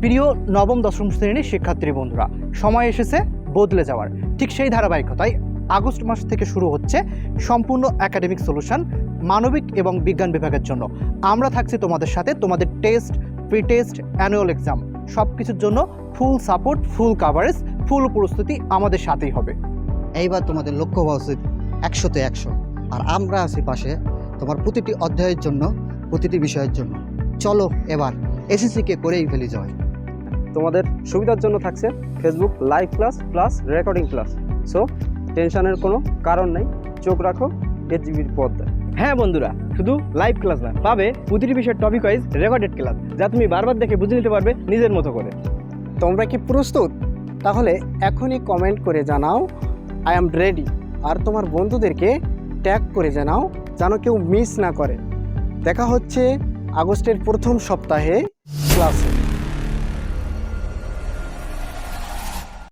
প্রিয় নবম, দশম শ্রেণির শিক্ষার্থী বন্ধুরা, সময় এসেছে বদলে যাওয়ার। ঠিক সেই ধারাবাহিকতায় আগস্ট মাস থেকে শুরু হচ্ছে সম্পূর্ণ একাডেমিক সলিউশন মানবিক এবং বিজ্ঞান বিভাগের জন্য। আমরা থাকছি তোমাদের সাথে তোমাদের test pre test annual exam সব কিছুর জন্য ফুল সাপোর্ট ফুল কাভারেজ ফুল প্রস্তুতি আমাদের সাথেই হবে। এইবার তোমাদের লক্ষ্য হওয়া উচিত একশোতে একশো। আর আমরা আছি পাশে তোমার প্রতিটি অধ্যায়ের জন্য, প্রতিটি বিষয়ের জন্য। চলো এবার এসএসসিকে করেই ফেলি জয়। তোমাদের সুবিধার জন্য থাকছে Facebook live class plus recording class so টেনশনের কোনো কারণ নেই চোখ রাখো এইট জিবির পর্দায় হ্যাঁ বন্ধুরা শুধু লাইভ ক্লাস না পাবে প্রতিটি বিষয়ের টপিক ওয়াইজ রেকর্ডেড ক্লাস যা তুমি বারবার দেখে বুঝে নিতে পারবে নিজের মতো করে। তোমরা কি প্রস্তুত? তাহলে এখনই কমেন্ট করে জানাও আই অ্যাম রেডি আর তোমার বন্ধুদেরকে ট্যাগ করে জানাও যেন কেউ মিস না করে। দেখা হচ্ছে আগস্টের প্রথম সপ্তাহে ক্লাসে